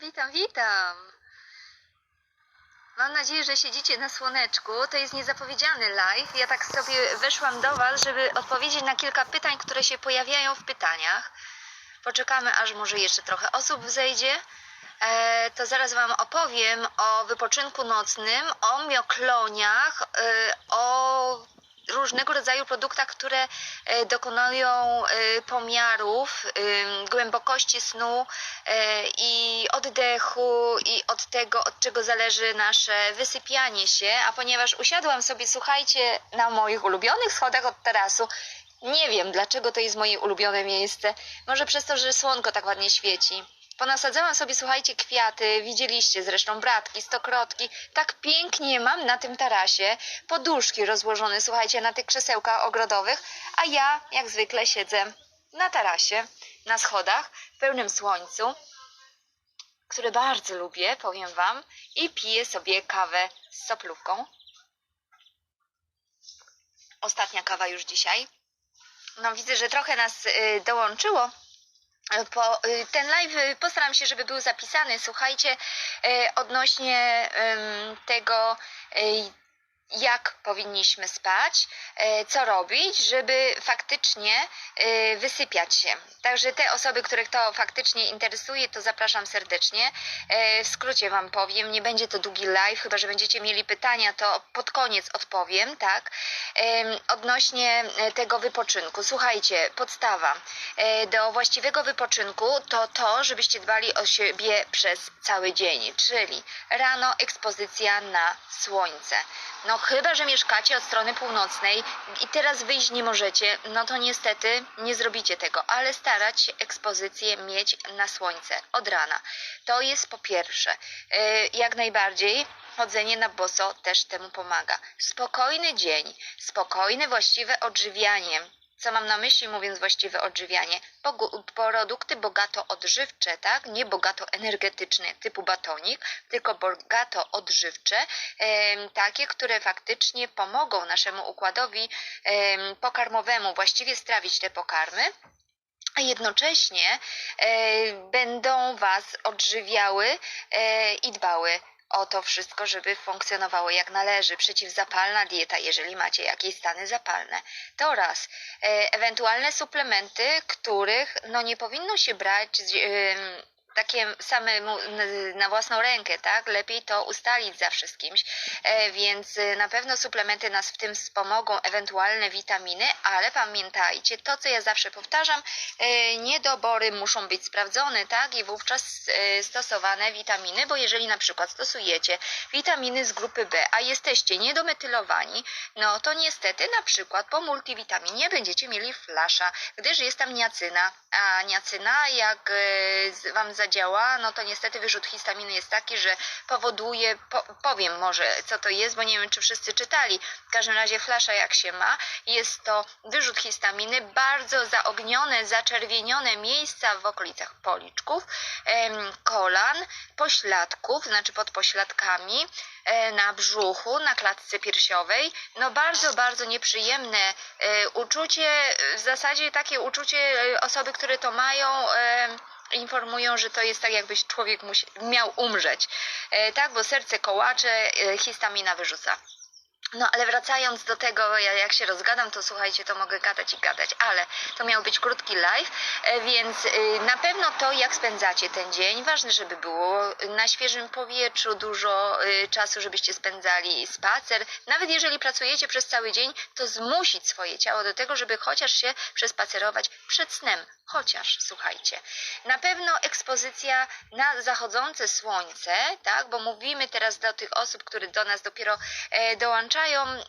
Witam, witam. Mam nadzieję, że siedzicie na słoneczku. To jest niezapowiedziany live. Ja tak sobie weszłam do Was, żeby odpowiedzieć na kilka pytań, które się pojawiają w pytaniach. Poczekamy, aż może jeszcze trochę osób wzejdzie. E, to zaraz Wam opowiem o wypoczynku nocnym, o miokloniach, e, o różnego rodzaju produktach, które e, dokonują e, pomiarów głębokości snu e, i oddechu i od tego, od czego zależy nasze wysypianie się. A ponieważ usiadłam sobie, słuchajcie, na moich ulubionych schodach od tarasu, nie wiem dlaczego to jest moje ulubione miejsce. Może przez to, że słonko tak ładnie świeci. Ponasadzałam sobie, słuchajcie, kwiaty, widzieliście zresztą bratki, stokrotki. Tak pięknie mam na tym tarasie. Poduszki rozłożone, słuchajcie, na tych krzesełkach ogrodowych, a ja jak zwykle siedzę na tarasie, na schodach, w pełnym słońcu, które bardzo lubię, powiem wam, i piję sobie kawę z soplówką. Ostatnia kawa już dzisiaj. No widzę, że trochę nas y, dołączyło. Po, y, ten live y, postaram się, żeby był zapisany. Słuchajcie, y, odnośnie tego, jak powinniśmy spać, y, co robić, żeby faktycznie y, wysypiać się. Także te osoby, których to faktycznie interesuje, to zapraszam serdecznie. Y, W skrócie Wam powiem, nie będzie to długi live, chyba że będziecie mieli pytania, to pod koniec odpowiem, tak? Odnośnie tego wypoczynku. Słuchajcie, podstawa do właściwego wypoczynku to to, żebyście dbali o siebie przez cały dzień, czyli rano ekspozycja na słońce. No chyba, że mieszkacie od strony północnej i teraz wyjść nie możecie, no to niestety nie zrobicie tego, ale starać się ekspozycję mieć na słońce od rana. To jest po pierwsze, yy, jak najbardziej chodzenie na boso też temu pomaga. Spokojny dzień, spokojne, właściwe odżywianie. Co mam na myśli mówiąc właściwe odżywianie? Produkty bogato odżywcze, tak? Nie bogato energetyczne typu batonik, tylko bogato odżywcze, takie, które faktycznie pomogą naszemu układowi em, pokarmowemu właściwie strawić te pokarmy. A jednocześnie e, będą Was odżywiały e, i dbały o to wszystko, żeby funkcjonowało jak należy. Przeciwzapalna dieta, jeżeli macie jakieś stany zapalne. To raz. E, ewentualne suplementy, których no nie powinno się brać takie samemu na własną rękę, tak? Lepiej to ustalić zawsze z kimś. E, więc y, na pewno suplementy nas w tym wspomogą, ewentualne witaminy, ale pamiętajcie, to co ja zawsze powtarzam, e, niedobory muszą być sprawdzone, tak? I wówczas e, stosowane witaminy, bo jeżeli na przykład stosujecie witaminy z grupy B, a jesteście niedometylowani, no to niestety na przykład po multivitaminie będziecie mieli flasza, gdyż jest tam niacyna, a niacyna jak wam zadziała, no to niestety wyrzut histaminy jest taki, że powoduje, po, powiem może co to jest, bo nie wiem czy wszyscy czytali, w każdym razie flasza jak się ma, jest to wyrzut histaminy, bardzo zaognione, zaczerwienione miejsca w okolicach policzków, kolan, pośladków, znaczy pod pośladkami, e, na brzuchu, na klatce piersiowej. No bardzo, bardzo nieprzyjemne e, uczucie, w zasadzie takie uczucie e, osoby, które to mają, informują, że to jest tak jakbyś człowiek musi, miał umrzeć. E, tak, bo serce kołacze, e, histamina wyrzuca. No ale wracając do tego, ja jak się rozgadam, to słuchajcie, to mogę gadać i gadać, ale to miał być krótki live, e, więc y, na pewno to, jak spędzacie ten dzień, ważne, żeby było na świeżym powietrzu dużo y, czasu, żebyście spędzali spacer. Nawet jeżeli pracujecie przez cały dzień, to zmusić swoje ciało do tego, żeby chociaż się przespacerować przed snem. Chociaż, słuchajcie, na pewno ekspozycja na zachodzące słońce, tak, bo mówimy teraz do tych osób, które do nas dopiero e, dołączają,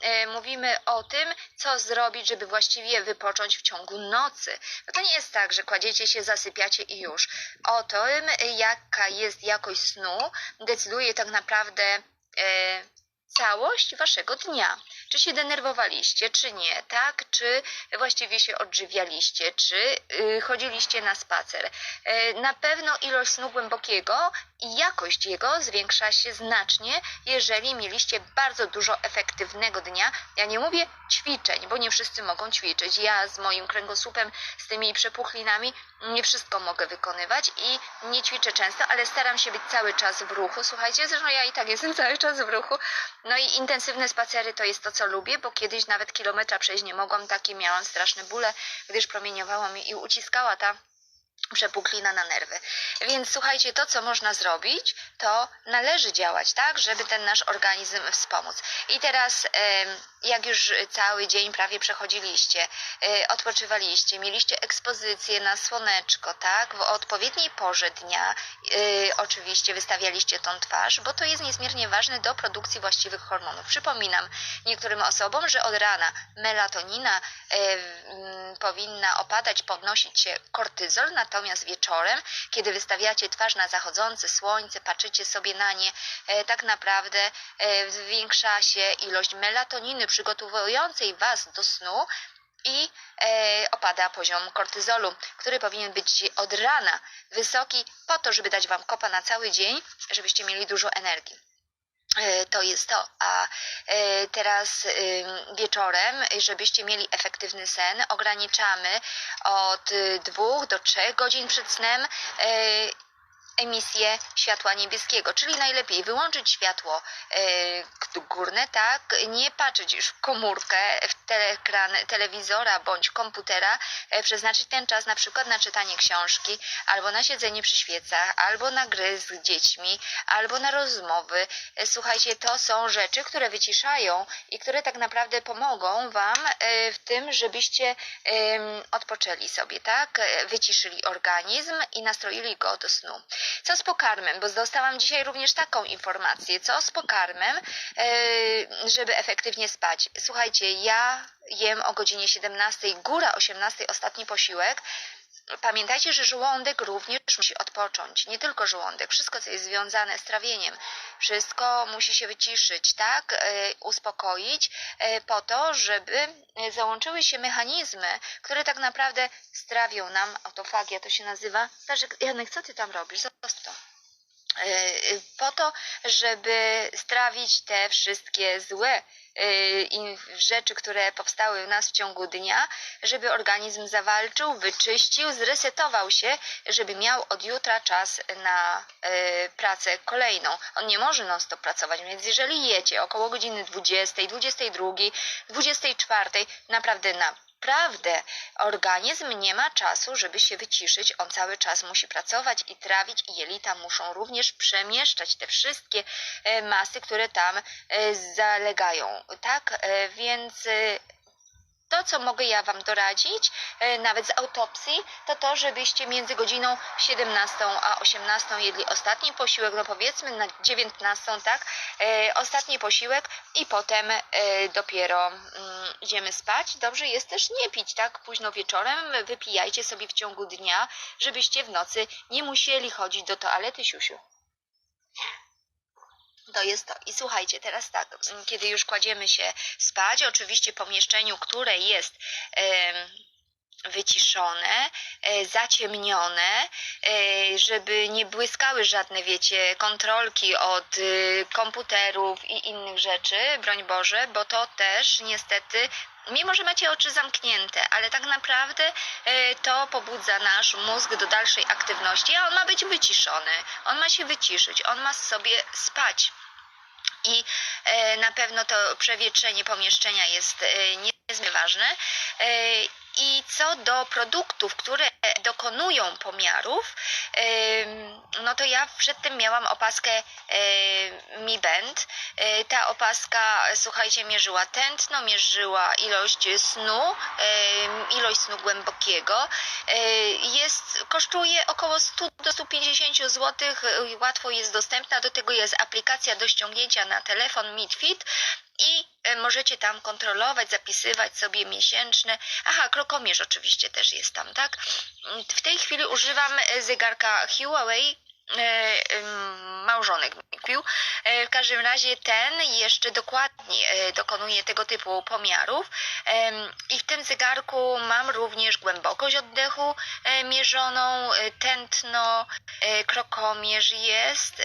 e, mówimy o tym, co zrobić, żeby właściwie wypocząć w ciągu nocy. Bo to nie jest tak, że kładziecie się, zasypiacie i już. O tym, jaka jest jakość snu, decyduje tak naprawdę e, całość waszego dnia. Czy się denerwowaliście, czy nie, tak? Czy właściwie się odżywialiście, czy y, chodziliście na spacer. Y, na pewno ilość snu głębokiego i jakość jego zwiększa się znacznie, jeżeli mieliście bardzo dużo efektywnego dnia. Ja nie mówię ćwiczeń, bo nie wszyscy mogą ćwiczyć. Ja z moim kręgosłupem, z tymi przepuchlinami, nie wszystko mogę wykonywać i nie ćwiczę często, ale staram się być cały czas w ruchu. Słuchajcie, zresztą ja i tak jestem cały czas w ruchu. No i intensywne spacery to jest to, co lubię, bo kiedyś nawet kilometra przejść nie mogłam, takie miałam straszne bóle, gdyż promieniowała mi i uciskała ta przepuklina na nerwy. Więc słuchajcie, to co można zrobić, to należy działać, tak, żeby ten nasz organizm wspomóc. I teraz, jak już cały dzień prawie przechodziliście, y, odpoczywaliście, mieliście ekspozycję na słoneczko, tak, w odpowiedniej porze dnia, y, oczywiście wystawialiście tą twarz, bo to jest niezmiernie ważne do produkcji właściwych hormonów. Przypominam niektórym osobom, że od rana melatonina powinna opadać, podnosić się kortyzol, natomiast wieczorem, kiedy wystawiacie twarz na zachodzące słońce, patrzycie sobie na nie, e, tak naprawdę e, zwiększa się ilość melatoniny przygotowującej Was do snu i e, opada poziom kortyzolu, który powinien być od rana wysoki po to, żeby dać Wam kopa na cały dzień, żebyście mieli dużo energii. E, To jest to. A e, teraz wieczorem, żebyście mieli efektywny sen, ograniczamy od y, dwóch do trzech godzin przed snem e, emisję światła niebieskiego, czyli najlepiej wyłączyć światło e, górne, tak, nie patrzeć już w komórkę, w teleekran telewizora bądź komputera, e, przeznaczyć ten czas na przykład na czytanie książki, albo na siedzenie przy świecach, albo na gry z dziećmi, albo na rozmowy. E, Słuchajcie, to są rzeczy, które wyciszają i które tak naprawdę pomogą Wam w tym, żebyście odpoczęli sobie, tak? Wyciszyli organizm i nastroili go do snu. Co z pokarmem? Bo dostałam dzisiaj również taką informację. Co z pokarmem, e, żeby efektywnie spać? Słuchajcie, ja jem o godzinie 17, góra 18 ostatni posiłek. Pamiętajcie, że żołądek również musi odpocząć. Nie tylko żołądek, wszystko co jest związane z trawieniem, wszystko musi się wyciszyć, tak? E, uspokoić e, po to, żeby e, załączyły się mechanizmy, które tak naprawdę strawią nam autofagia, to się nazywa. Janek, co ty tam robisz? Zostaw to. E, Po to, żeby strawić te wszystkie złe in- rzeczy, które powstały u nas w ciągu dnia, żeby organizm zawalczył, wyczyścił, zresetował się, żeby miał od jutra czas na e, pracę kolejną. On nie może non stop pracować, więc jeżeli jecie około godziny 20, 22, 24, naprawdę naprawdę organizm nie ma czasu, żeby się wyciszyć. On cały czas musi pracować i trawić i jelita muszą również przemieszczać te wszystkie e, masy, które tam e, zalegają. Tak, E, więc to, co mogę ja Wam doradzić, e, nawet z autopsji, to to, żebyście między godziną 17 a 18 jedli ostatni posiłek, no powiedzmy na 19, tak, e, ostatni posiłek i potem e, dopiero mm, idziemy spać. Dobrze jest też nie pić tak późno wieczorem, wypijajcie sobie w ciągu dnia, żebyście w nocy nie musieli chodzić do toalety siusiu. To jest to. I słuchajcie, teraz tak, mm, kiedy już kładziemy się spać, oczywiście pomieszczeniu, które jest wyciszone, e, zaciemnione, e, żeby nie błyskały żadne, wiecie, kontrolki od y, komputerów i innych rzeczy, broń Boże, bo to też niestety Mimo, że macie oczy zamknięte, ale tak naprawdę e, to pobudza nasz mózg do dalszej aktywności, a on ma być wyciszony, on ma się wyciszyć, on ma sobie spać. I e, na pewno to przewietrzenie pomieszczenia jest e, niezmiernie ważne. I co do produktów, które dokonują pomiarów, no to ja przedtem miałam opaskę e, Mi Band. E, Ta opaska, słuchajcie, mierzyła tętno, mierzyła ilość snu, em, ilość snu głębokiego. E, Jest, kosztuje około 100 do 150 zł, łatwo jest dostępna. Do tego jest aplikacja do ściągnięcia na telefon MidFit i e, możecie tam kontrolować, zapisywać sobie miesięczne. Aha, krokomierz oczywiście też jest tam, tak? W tej chwili używam e, zegarka Huawei e, małżonek mi kupił. E, W każdym razie ten jeszcze dokładnie e, dokonuje tego typu pomiarów i w tym zegarku mam również głębokość oddechu e, mierzoną, e, tętno, e, krokomierz jest, e,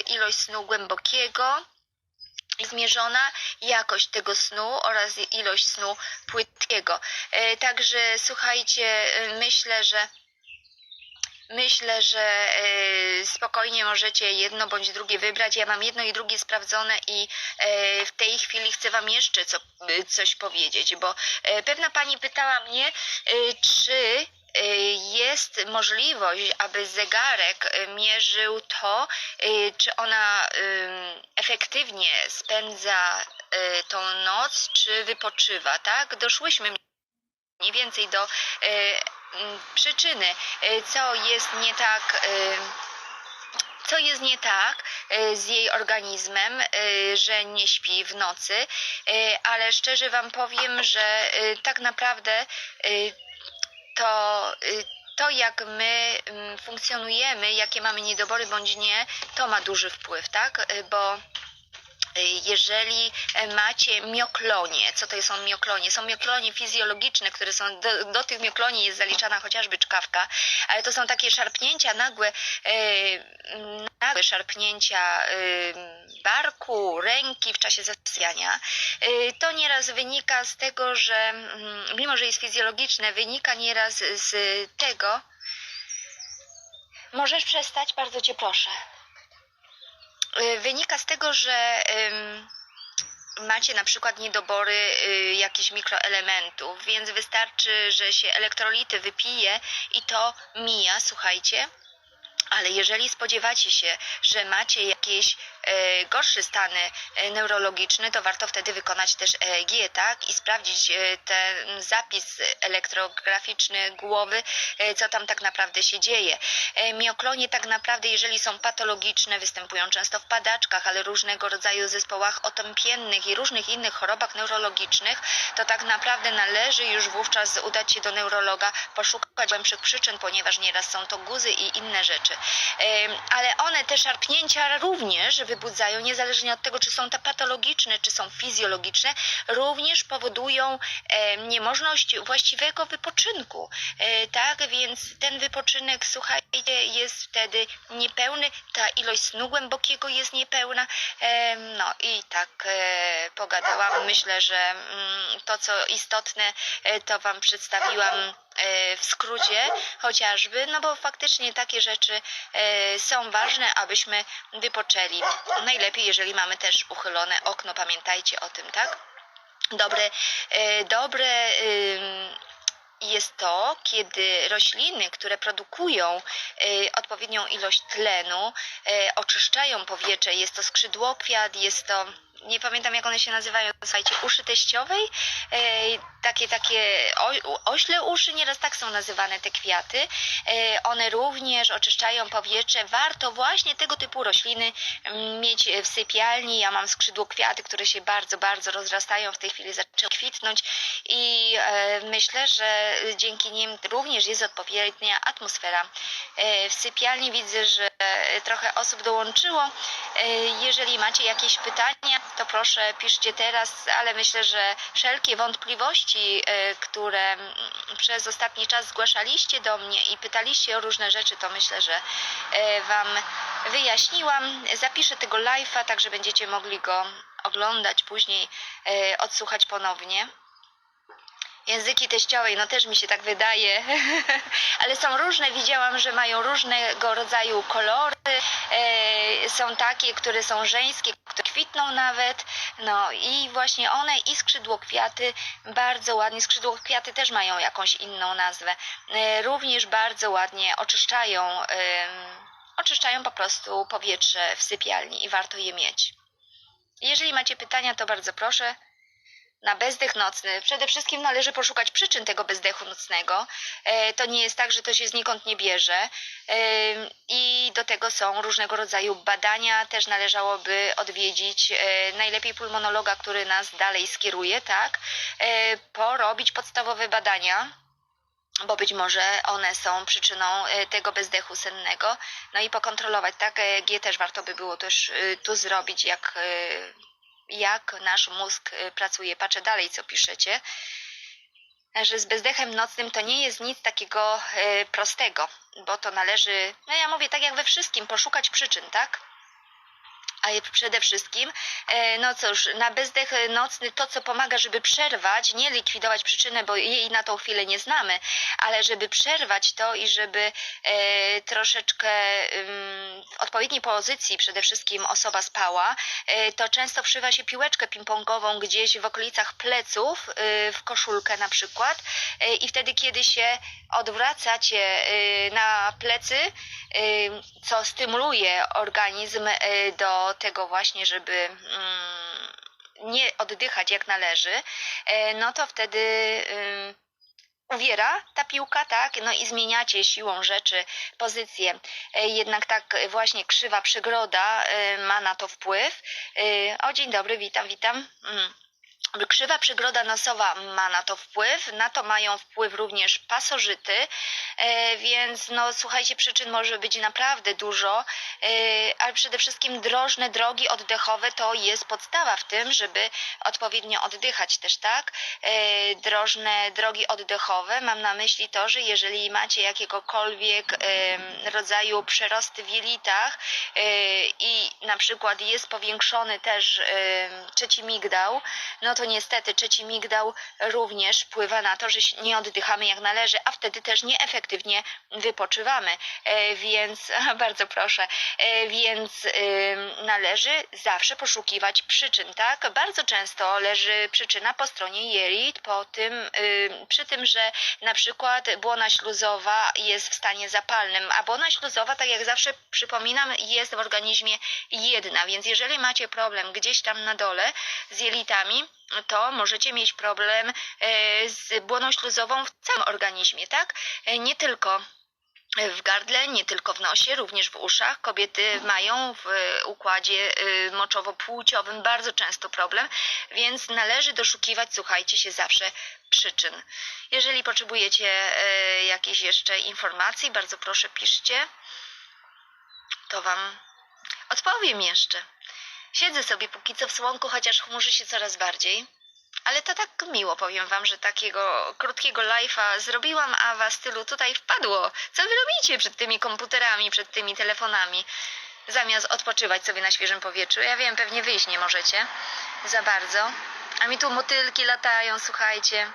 ilość snu głębokiego zmierzona jakość tego snu oraz ilość snu płytkiego. E, Także słuchajcie, e, myślę, że myślę, że e, spokojnie możecie jedno bądź drugie wybrać. Ja mam jedno i drugie sprawdzone i e, w tej chwili chcę wam jeszcze co, e, coś powiedzieć, bo pewna pani pytała mnie, czy jest możliwość, aby zegarek mierzył to, czy ona efektywnie spędza tą noc, czy wypoczywa, tak? Doszłyśmy mniej więcej do przyczyny, e, co jest nie tak. e, Co jest nie tak e, z jej organizmem, że nie śpi w nocy, ale szczerze Wam powiem, że tak naprawdę to, y, to jak my mm, funkcjonujemy, jakie mamy niedobory bądź nie, to ma duży wpływ, tak? Y, Bo y, jeżeli e, macie mioklonie, co to są mioklonie? Są mioklonie fizjologiczne, które są, do, do tych miokloni jest zaliczana chociażby czkawka, ale to są takie szarpnięcia nagłe, e, nagłe szarpnięcia e, barku, ręki w czasie zasypiania. To nieraz wynika z tego, że mm, mimo, że jest fizjologiczne, wynika nieraz z tego. Możesz przestać? Bardzo cię proszę. Y, Wynika z tego, że macie na przykład niedobory y, jakichś mikroelementów, więc wystarczy, że się elektrolity wypije i to mija, słuchajcie. Ale jeżeli spodziewacie się, że macie jakieś e, gorsze stany e, neurologiczne, to warto wtedy wykonać też EEG, tak? I sprawdzić e, ten zapis elektrograficzny głowy, e, co tam tak naprawdę się dzieje. E, mioklonie tak naprawdę, jeżeli są patologiczne, występują często w padaczkach, ale różnego rodzaju zespołach otępiennych i różnych innych chorobach neurologicznych, to tak naprawdę należy już wówczas udać się do neurologa, poszukać głębszych przyczyn, ponieważ nieraz są to guzy i inne rzeczy. Ale one, te szarpnięcia również wybudzają, niezależnie od tego, czy są to patologiczne, czy są fizjologiczne, również powodują em, niemożność właściwego wypoczynku. E, Tak, więc ten wypoczynek, słuchajcie, jest wtedy niepełny, ta ilość snu głębokiego jest niepełna. No i tak e, pogadałam. Myślę, że mm, to, co istotne, e, to Wam przedstawiłam w skrócie chociażby, no bo faktycznie takie rzeczy e, są ważne, abyśmy wypoczęli. Najlepiej, jeżeli mamy też uchylone okno, pamiętajcie o tym, tak? Dobre, e, dobre jest to, kiedy rośliny, które produkują odpowiednią ilość tlenu, oczyszczają powietrze. Jest to skrzydłokwiat, jest to, nie pamiętam jak one się nazywają, słuchajcie, uszy teściowej, y, takie, takie o, ośle uszy, nieraz tak są nazywane te kwiaty. Y, one również oczyszczają powietrze. Warto właśnie tego typu rośliny mm, mieć w sypialni. Ja mam skrzydłokwiaty, które się bardzo, bardzo rozrastają. W tej chwili zaczęły kwitnąć i e, myślę, że dzięki nim również jest odpowiednia atmosfera. E, w sypialni widzę, że trochę osób dołączyło. E, jeżeli macie jakieś pytania, to proszę piszcie teraz, ale myślę, że wszelkie wątpliwości, e, które mm, przez ostatni czas zgłaszaliście do mnie i pytaliście o różne rzeczy, to myślę, że e, Wam wyjaśniłam. Zapiszę tego live'a, tak że będziecie mogli go oglądać później, odsłuchać ponownie. Języki teściowej, no też mi się tak wydaje, ale są różne, widziałam, że mają różnego rodzaju kolory, e, są takie, które są żeńskie, które kwitną nawet, no i właśnie one i skrzydłokwiaty bardzo ładnie, skrzydłokwiaty też mają jakąś inną nazwę, e, również bardzo ładnie oczyszczają, oczyszczają po prostu powietrze w sypialni i warto je mieć. Jeżeli macie pytania, to bardzo proszę na bezdech nocny. Przede wszystkim należy poszukać przyczyn tego bezdechu nocnego. E, To nie jest tak, że to się znikąd nie bierze. E, I do tego są różnego rodzaju badania. Też należałoby odwiedzić e, najlepiej pulmonologa, który nas dalej skieruje, tak? Porobić podstawowe badania bo być może one są przyczyną tego bezdechu sennego. No i pokontrolować, tak? EEG też warto by było też tu zrobić, jak, jak nasz mózg e, pracuje. Patrzę dalej, co piszecie. Że z bezdechem nocnym to nie jest nic takiego e, prostego, bo to należy, no ja mówię tak jak we wszystkim, poszukać przyczyn, tak? A przede wszystkim, e, no cóż, na bezdech nocny to, co pomaga, żeby przerwać, nie likwidować przyczynę, bo jej na tą chwilę nie znamy, ale żeby przerwać to i żeby e, troszeczkę w odpowiedniej pozycji przede wszystkim osoba spała, e, to często wszywa się piłeczkę ping-pongową gdzieś w okolicach pleców, e, w koszulkę na przykład i wtedy, kiedy się odwracacie e, na plecy, e, co stymuluje organizm do tego właśnie, żeby mm, nie oddychać jak należy, e, no to wtedy ym, uwiera ta piłka, tak? No i zmieniacie siłą rzeczy pozycję. E, Jednak tak właśnie krzywa przygroda e, ma na to wpływ. O, dzień dobry, witam, witam. Krzywa przygroda nosowa ma na to wpływ, na to mają wpływ również pasożyty, e, więc no słuchajcie, przyczyn może być naprawdę dużo, e, ale przede wszystkim drożne drogi oddechowe to jest podstawa w tym, żeby odpowiednio oddychać też, tak? E, Drożne drogi oddechowe, mam na myśli to, że jeżeli macie jakiegokolwiek rodzaju przerosty w jelitach i na przykład jest powiększony też trzeci migdał, no to niestety trzeci migdał również wpływa na to, że nie oddychamy jak należy, a wtedy też nieefektywnie wypoczywamy. E, Więc bardzo proszę, e, więc ym, należy zawsze poszukiwać przyczyn, tak? Bardzo często leży przyczyna po stronie jelit, po tym, ym, przy tym, że na przykład błona śluzowa jest w stanie zapalnym, a błona śluzowa, tak jak zawsze przypominam, jest w organizmie jedna, więc jeżeli macie problem gdzieś tam na dole z jelitami, to możecie mieć problem e, z błoną śluzową w całym organizmie, tak? E, Nie tylko w gardle, nie tylko w nosie, również w uszach. Kobiety mają w e, układzie moczowo-płciowym bardzo często problem, więc należy doszukiwać, słuchajcie się, zawsze przyczyn. Jeżeli potrzebujecie jakiejś jeszcze informacji, bardzo proszę piszcie, to Wam odpowiem jeszcze. Siedzę sobie póki co w słonku, chociaż chmurzy się coraz bardziej. Ale to tak miło, powiem wam, że takiego krótkiego live'a zrobiłam, a was tylu tutaj wpadło. Co wy robicie przed tymi komputerami, przed tymi telefonami? Zamiast odpoczywać sobie na świeżym powietrzu. Ja wiem, pewnie wyjść nie możecie za bardzo. A mi tu motylki latają, słuchajcie.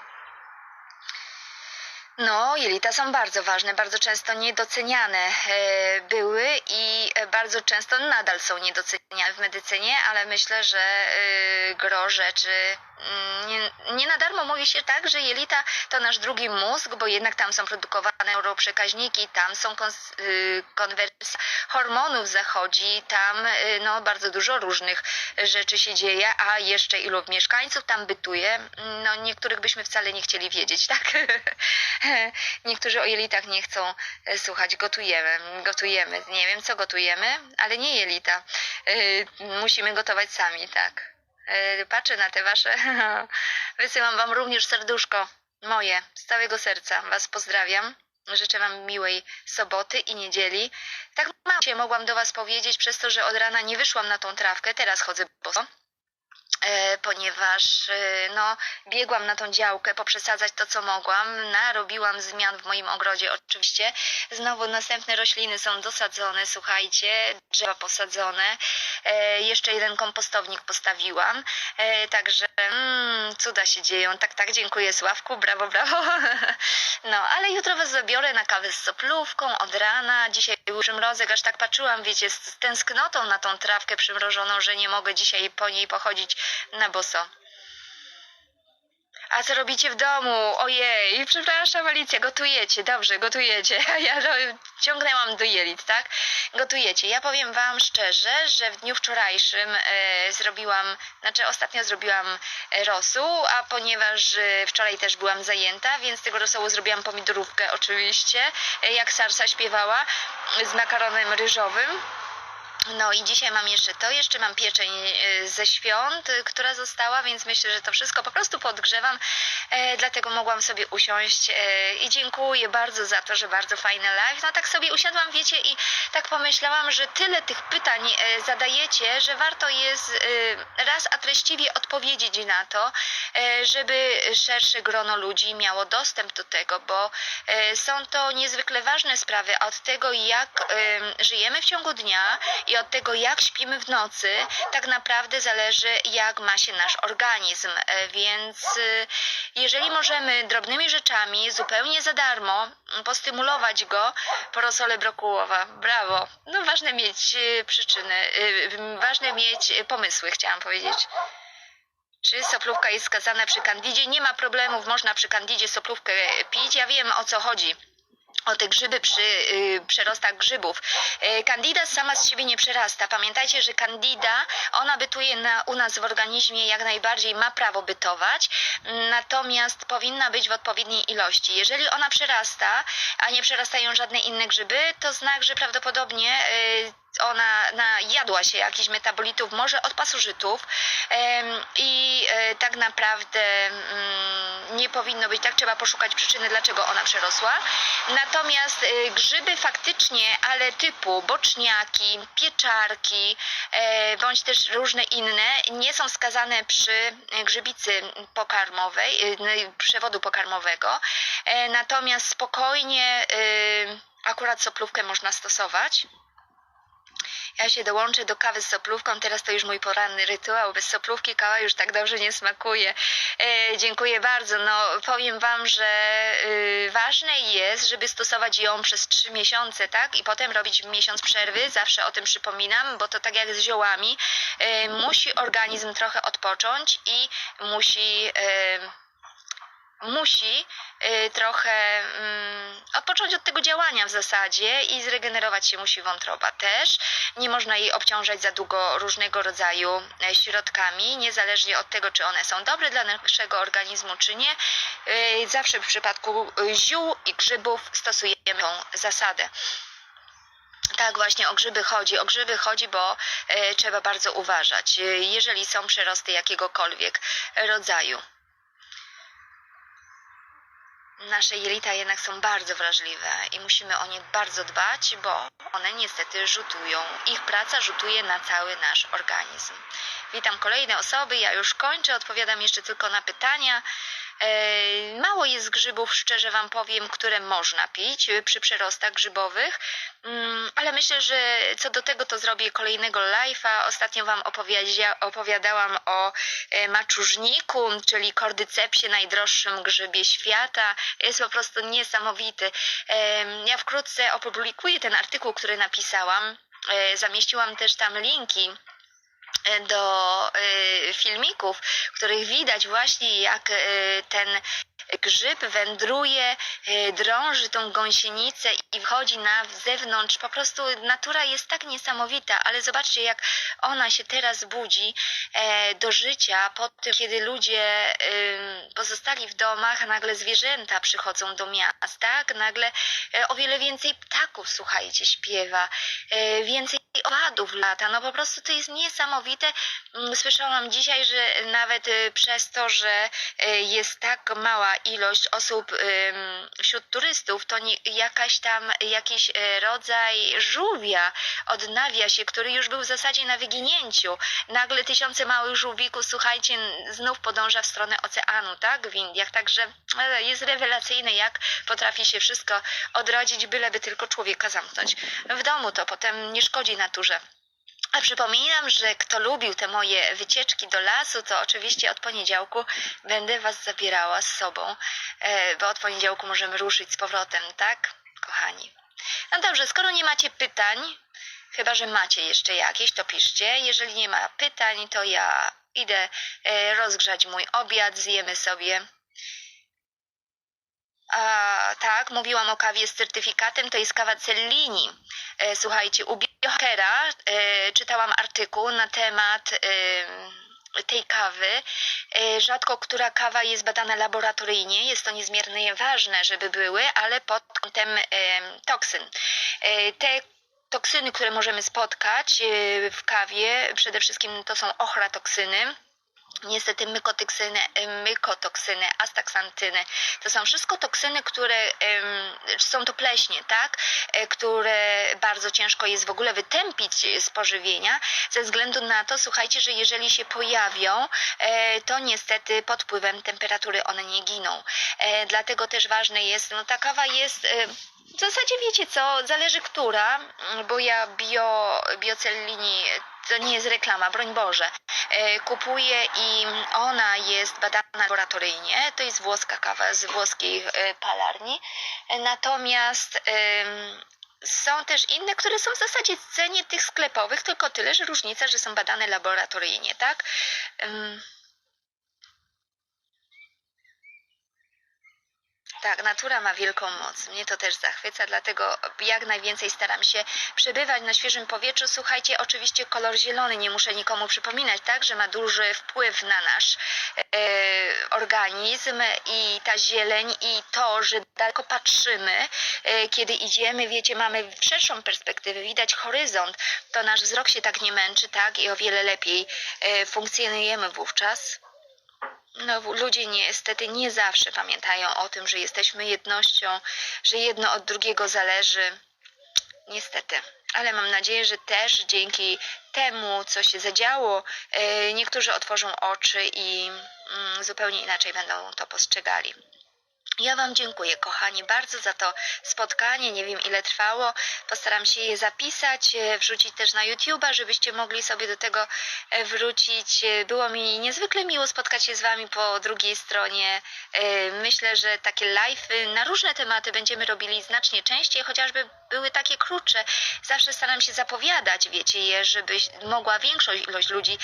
No, jelita są bardzo ważne, bardzo często niedoceniane e, były i e, bardzo często nadal są niedoceniane w medycynie, ale myślę, że e, gro rzeczy mm, nie, nie na darmo mówi się tak, że jelita to nasz drugi mózg, bo jednak tam są produkowane neuroprzekaźniki, tam są konwersja hormonów zachodzi, tam no, bardzo dużo różnych rzeczy się dzieje, a jeszcze ilu mieszkańców tam bytuje, no niektórych byśmy wcale nie chcieli wiedzieć, tak? Niektórzy o jelitach nie chcą e, słuchać, gotujemy, gotujemy, nie wiem co gotujemy, ale nie jelita. Y, Musimy gotować sami, tak. Y, Patrzę na te wasze, wysyłam wam również serduszko moje, z całego serca was pozdrawiam. Życzę Wam miłej soboty i niedzieli. Tak mało się mogłam do Was powiedzieć, przez to, że od rana nie wyszłam na tą trawkę, teraz chodzę boso. E, ponieważ e, no, biegłam na tą działkę, poprzesadzać to, co mogłam. Narobiłam zmian w moim ogrodzie oczywiście. Znowu następne rośliny są dosadzone, słuchajcie, drzewa posadzone. E, jeszcze jeden kompostownik postawiłam. E, także mm, cuda się dzieją. Tak, tak, dziękuję Sławku, brawo, brawo. No, ale jutro Was zabiorę na kawę z soplówką od rana. Dzisiaj był przymrozek, aż tak patrzyłam, wiecie, z tęsknotą na tą trawkę przymrożoną, że nie mogę dzisiaj po niej pochodzić na boso. A co robicie w domu? Ojej, przepraszam Alicja, gotujecie, dobrze, gotujecie. Ja ciągnęłam do jelit, tak? Gotujecie. Ja powiem Wam szczerze, że w dniu wczorajszym e, zrobiłam, znaczy ostatnio zrobiłam e, rosół, a ponieważ e, wczoraj też byłam zajęta, więc tego rosołu zrobiłam pomidorówkę oczywiście, e, jak Sarsa śpiewała, z makaronem ryżowym. No i dzisiaj mam jeszcze to, jeszcze mam pieczeń e, ze świąt, e, która została, więc myślę, że to wszystko po prostu podgrzewam, e, dlatego mogłam sobie usiąść i dziękuję bardzo za to, że bardzo fajny live. No tak sobie usiadłam, wiecie, i tak pomyślałam, że tyle tych pytań zadajecie, że warto jest raz a treściwie odpowiedzieć na to, żeby szersze grono ludzi miało dostęp do tego, bo są to niezwykle ważne sprawy, od tego jak żyjemy w ciągu dnia i od tego jak śpimy w nocy, tak naprawdę zależy jak ma się nasz organizm, E, więc e, jeżeli możemy drobnymi rzeczami zupełnie za darmo postymulować go, porosole brokułowa, brawo, no ważne mieć e, przyczyny, ważne mieć pomysły, chciałam powiedzieć. Czy soplówka jest skazana przy kandidzie? Nie ma problemów, można przy kandidzie soplówkę pić. Ja wiem o co chodzi. O te grzyby przy y, przerostach grzybów. Y, Candida sama z siebie nie przerasta. Pamiętajcie, że Candida, ona bytuje na, u nas w organizmie jak najbardziej, ma prawo bytować, natomiast powinna być w odpowiedniej ilości. Jeżeli ona przerasta, a nie przerastają żadne inne grzyby, to znak, że prawdopodobnie y, ona najadła się jakichś metabolitów, może od pasożytów i e, tak naprawdę mm, nie powinno być tak, trzeba poszukać przyczyny, dlaczego ona przerosła. Natomiast e, grzyby faktycznie, ale typu boczniaki, pieczarki, e, bądź też różne inne, nie są skazane przy grzybicy pokarmowej, no, przewodu pokarmowego. Natomiast spokojnie akurat soplówkę można stosować. Ja się dołączę do kawy z soplówką, teraz to już mój poranny rytuał. Bez soplówki kawa już tak dobrze nie smakuje. E, dziękuję bardzo. No, powiem Wam, że y, ważne jest, żeby stosować ją przez trzy miesiące, tak? I potem robić miesiąc przerwy. Zawsze o tym przypominam, bo to tak jak z ziołami. E, musi organizm trochę odpocząć i musi. E, musi y, trochę mm, odpocząć od tego działania w zasadzie i zregenerować się musi wątroba też. Nie można jej obciążać za długo różnego rodzaju e, środkami, niezależnie od tego, czy one są dobre dla naszego organizmu, czy nie. Y, Zawsze w przypadku y, ziół i grzybów stosujemy tą zasadę. Tak, właśnie o grzyby chodzi. O grzyby chodzi, bo e, trzeba bardzo uważać, e, jeżeli są przerosty jakiegokolwiek rodzaju. Nasze jelita jednak są bardzo wrażliwe i musimy o nie bardzo dbać, bo one niestety rzutują. Ich praca rzutuje na cały nasz organizm. Witam kolejne osoby, ja już kończę, odpowiadam jeszcze tylko na pytania. Mało jest grzybów, szczerze Wam powiem, które można pić przy przerostach grzybowych, Mm, ale myślę, że co do tego to zrobię kolejnego live'a. Ostatnio Wam opowiadałam o e, maczużniku, czyli kordycepsie, najdroższym grzybie świata. Jest po prostu niesamowity. Ja wkrótce opublikuję ten artykuł, który napisałam. E, Zamieściłam też tam linki do e, filmików, w których widać właśnie jak e, ten grzyb wędruje, e, drąży tą gąsienicę i wchodzi na zewnątrz. Po prostu natura jest tak niesamowita, ale zobaczcie jak ona się teraz budzi e, do życia po tym, kiedy ludzie pozostali w domach, a nagle zwierzęta przychodzą do miast, tak? Nagle e, o wiele więcej ptaków, słuchajcie, śpiewa, e, więcej owadów lata. No po prostu to jest niesamowite. Mm, Słyszałam dzisiaj, że nawet e, przez to, że e, jest tak mała ilość osób wśród turystów, to nie, jakaś tam jakiś e, rodzaj żółwia odnawia się, który już był w zasadzie na wyginięciu. Nagle tysiące małych żółwików, słuchajcie, znów podąża w stronę oceanu, tak, w Indiach. Także e, jest rewelacyjne, jak potrafi się wszystko odrodzić, byleby tylko człowieka zamknąć. W domu to potem nie szkodzi naturze. A przypominam, że kto lubił te moje wycieczki do lasu, to oczywiście od poniedziałku będę Was zabierała z sobą, e, bo od poniedziałku możemy ruszyć z powrotem, tak, kochani? No dobrze, skoro nie macie pytań, chyba że macie jeszcze jakieś, to piszcie. Jeżeli nie ma pytań, to ja idę e, rozgrzać mój obiad, zjemy sobie. Tak, mówiłam o kawie z certyfikatem, to jest kawa Cellini. E, słuchajcie, u biohackera e, czytałam artykuł na temat tej kawy. E, rzadko która kawa jest badana laboratoryjnie, jest to niezmiernie ważne, żeby były, ale pod kątem toksyn. Te toksyny, które możemy spotkać w kawie, przede wszystkim to są ochrotoksyny. Niestety mykotoksyny, y, mykotoksyny, astaksantyny, to są wszystko toksyny, które są to pleśnie, tak? E, które bardzo ciężko jest w ogóle wytępić z pożywienia, ze względu na to, słuchajcie, że jeżeli się pojawią, e, to niestety pod wpływem temperatury one nie giną. E, Dlatego też ważne jest, no ta kawa jest w zasadzie wiecie co, zależy która, mm, bo ja bio, biocellini, to nie jest reklama, broń Boże, e, kupuję i ona jest badana laboratoryjnie, to jest włoska kawa z włoskiej e, palarni, natomiast są też inne, które są w zasadzie w cenie tych sklepowych, tylko tyle, że różnica, że są badane laboratoryjnie, tak? Tak, natura ma wielką moc. Mnie to też zachwyca, dlatego jak najwięcej staram się przebywać na świeżym powietrzu. Słuchajcie, oczywiście kolor zielony, nie muszę nikomu przypominać, tak, że ma duży wpływ na nasz e, organizm i ta zieleń i to, że daleko patrzymy, e, kiedy idziemy, wiecie, mamy szerszą perspektywę, widać horyzont, to nasz wzrok się tak nie męczy, tak, i o wiele lepiej e, funkcjonujemy wówczas. No, ludzie niestety nie zawsze pamiętają o tym, że jesteśmy jednością, że jedno od drugiego zależy. Niestety. Ale mam nadzieję, że też dzięki temu, co się zadziało, e, niektórzy otworzą oczy i mm, zupełnie inaczej będą to postrzegali. Ja Wam dziękuję, kochani, bardzo za to spotkanie. Nie wiem, ile trwało. Postaram się je zapisać, e, wrzucić też na YouTube'a, żebyście mogli sobie do tego e, wrócić. E, Było mi niezwykle miło spotkać się z Wami po drugiej stronie. Myślę, że takie live na różne tematy będziemy robili znacznie częściej, chociażby były takie krótsze. Zawsze staram się zapowiadać, wiecie je, żeby mogła większość ilość ludzi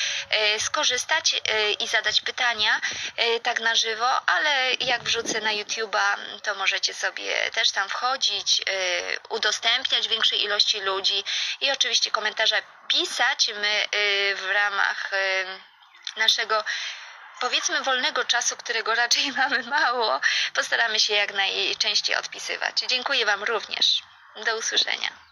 skorzystać i zadać pytania tak na żywo, ale jak wrzucę na YouTube'a, to możecie sobie też tam wchodzić, e, udostępniać większej ilości ludzi i oczywiście komentarze pisać. My e, w ramach e, naszego powiedzmy wolnego czasu, którego raczej mamy mało, postaramy się jak najczęściej odpisywać. Dziękuję Wam również. Do usłyszenia.